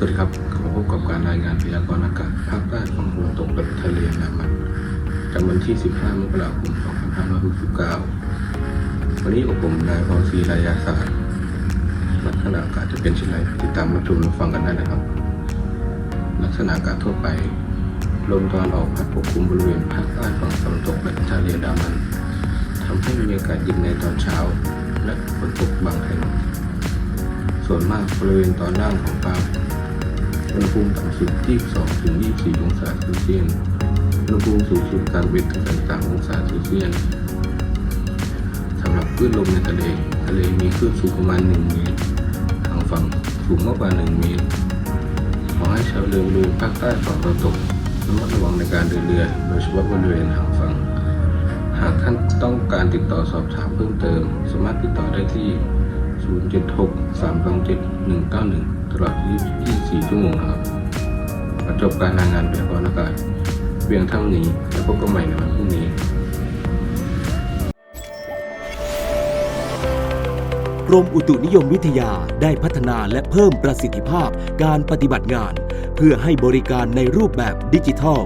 สวัสดีครับขอพบกับการรายงานพยากรณ์อากาศภาคใต้ฝั่งตะวันตกแลทะเลนดามันจำวันที่ 15 มกราคม 2569 วันนี้กับผมนายพรศรีรายาศาสตร์ลักษณะอากาศจะเป็นเช่นไรติดตามรับชมรับฟังกันได้นะครับ ลักษณะอากาศทั่วไป ลมตอนออกพัดปกคลุมบริเวณภาคใต้ฝั่งตะวันตกแลทะเลนดามันทำให้มีอากาศเย็นในตอนเช้า และฝนตกบางแห่งส่วนมากบริเวณตอนล่างของภาค อุณหภูมิต่ำสุด 22 ถึง 24 องศาเซลเซียส อุณหภูมิสูงสุด 31 ถึง 33 องศาเซลเซียส สำหรับคลื่นลมในทะเล ทะเลมีคลื่นสูงประมาณ 1 เมตรทางฝั่งสูงมากกว่า 1 เมตร ขอให้ชาวเรือบริเวณภาคใต้ฝั่งตะวันตกระมัดระวังในการเดินเรือ โดยเฉพาะบริเวณทางฝั่ง หากท่านต้องการติดต่อสอบถามเพิ่มเติม สามารถติดต่อได้ที่ 076 327 191 ตลอด24 ชั่วโมงครับจบการรายงานแบบอากาศเพียงเท่านี้แล้วพบกันใหม่ในวันพรุ่งนี้กรมอุตุนิยมวิทยาได้พัฒนาและเพิ่มประสิทธิภาพการปฏิบัติงาน เพื่อให้บริการในรูปแบบดิจิทัล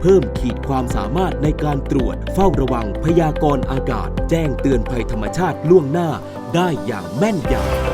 เพิ่มขีดความสามารถในการตรวจเฝ้าระวังพยากรณ์อากาศ แจ้งเตือนภัยธรรมชาติล่วงหน้าได้อย่างแม่นยำ